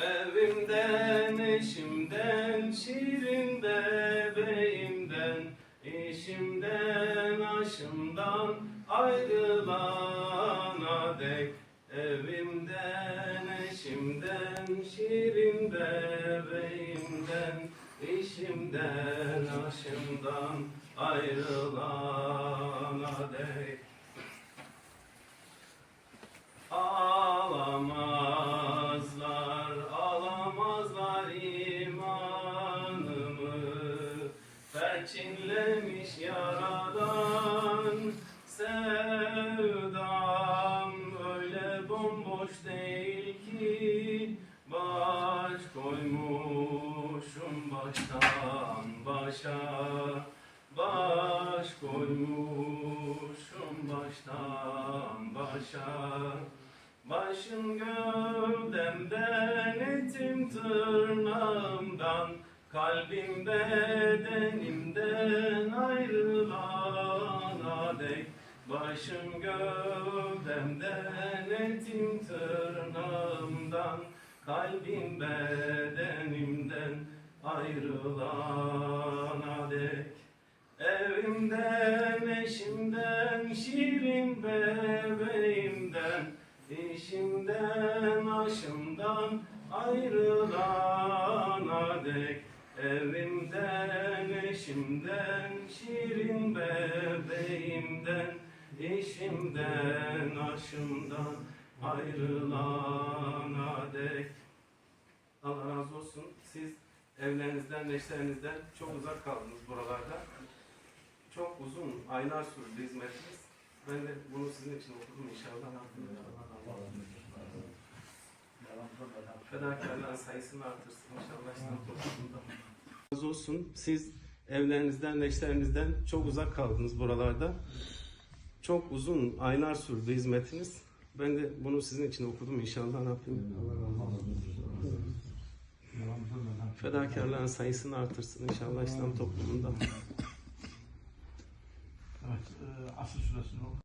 Evimden, eşimden, şirin bebeğimden, işimden, aşımdan ayrılana dek. Evimden, eşimden, şirin bebeğimden, işimden, aşımdan ayrılana Perçinlemiş yaradan sevdam. Öyle bomboş değil ki Baş koymuşum baştan başa. Baş koymuşum baştan başa. Başım gövdemden, etim tırnağımdan Kalbim bedenimden ayrılana dek Başım gövdemden, etim tırnağımdan Kalbim bedenimden ayrılana dek Evimden, eşimden, şirin bebeğimden eşimden, şirin bebeğimden İşimden, aşımdan ayrılana dek Allah razı olsun. Siz evlerinizden, eşlerinizden çok uzak kaldınız buralarda. Çok uzun, aylar sürdü hizmetiniz. Ben de bunu sizin için okudum inşallah. Fedakarların sayısını artırsın inşallah. Razı olsun. Siz evlerinizden, eşlerinizden çok uzak kaldınız buralarda. Çok uzun, aylar sürdü hizmetiniz. Ben de bunu sizin için okudum inşallah. Rabbim fedakarların sayısını artırsın inşallah İslam toplumunda. Evet, e, Asıl suresini oku.